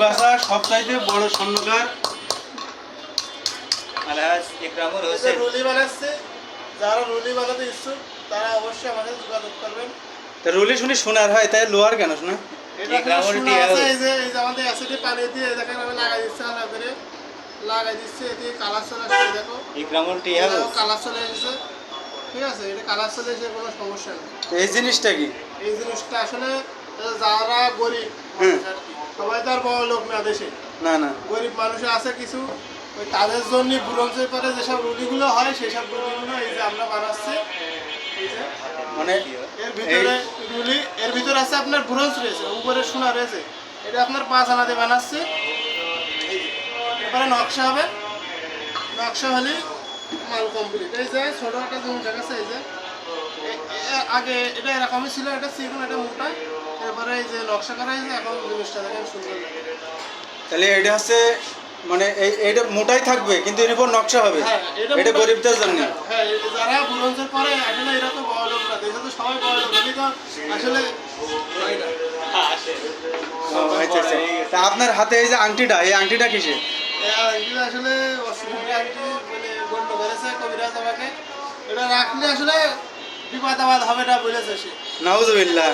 চৌগাছা সবচাইতে বড় স্বর্ণকার আলহাজ ইকরামুল এই হোসেন। রুলি বানাচ্ছে যারা রুলি বানাতে ইচ্ছুক তারা অবশ্যই আমাদের যোগাযোগ করবেন। তা রুলি শুনি সোনার হয় তাই লোহার কেন শোনা এই গ্রামের শোনা টিয়া আছে হোক। এই যে এই যে আমাদের অ্যাসিডে পানি দিয়ে দেখেন আমি লাগাই দিচ্ছি আলাদা করে লাগাই দিচ্ছি এটি কালার চলে আসছে দেখো। ইকরামুল হাউস কালার চলে এসেছে। ঠিক আছে এটা কালার চলে এসে কোনো সমস্যা নেই। এই জিনিসটা কি? এই জিনিসটা আসলে যারা গরিব কি, সবাই তো আর বড় লোক না দেশে। না না। গরিব মানুষ আছে কিছু ওই তাদের জন্য ব্রোঞ্জের পরে যেসব রুলিগুলো হয় সেই সব এই যে আমরা বানাচ্ছি। মানে এর ভিতরে রুলি এর ভিতরে আছে আপনার ব্রোঞ্জ রয়েছে উপরে সোনা রয়েছে। এটা আপনার পাঁচ আনাতে বানাচ্ছে। এবারে নকশা হবে। নকশা হলে মাল কমপ্লিট এই যে ছোট একটা জিনিস দেখাচ্ছে এই যে। আগে এটা এরকমই ছিল এটা চিকন এটা মোটা। এরপরে এই যে নকশা করা হয়েছে এখন জিনিসটা দেখেন সুন্দর লাগে। তাহলে এটা হচ্ছে মানে এই এইটা মোটাই থাকবে কিন্তু এর উপর নকশা হবে। হ্যাঁ, এটা গরিবদের জন্য। হ্যাঁ যারা ব্রোঞ্জের পরে আসলে এরা তো বড় লোক না দেখে তো সবাই বড় লোক আসলে হয় আচ্ছা আচ্ছা। তা আপনার হাতে এই যে আংটিটা এই আংটিটা কিসে আংটিটা আসলে অসুবিধা আংটি মানে গণ্য করেছে কবিরাজ আমাকে। এটা রাখলে আসলে বিপদ আবাদ হবে না বলেছে সে। নাউজুবিল্লাহ।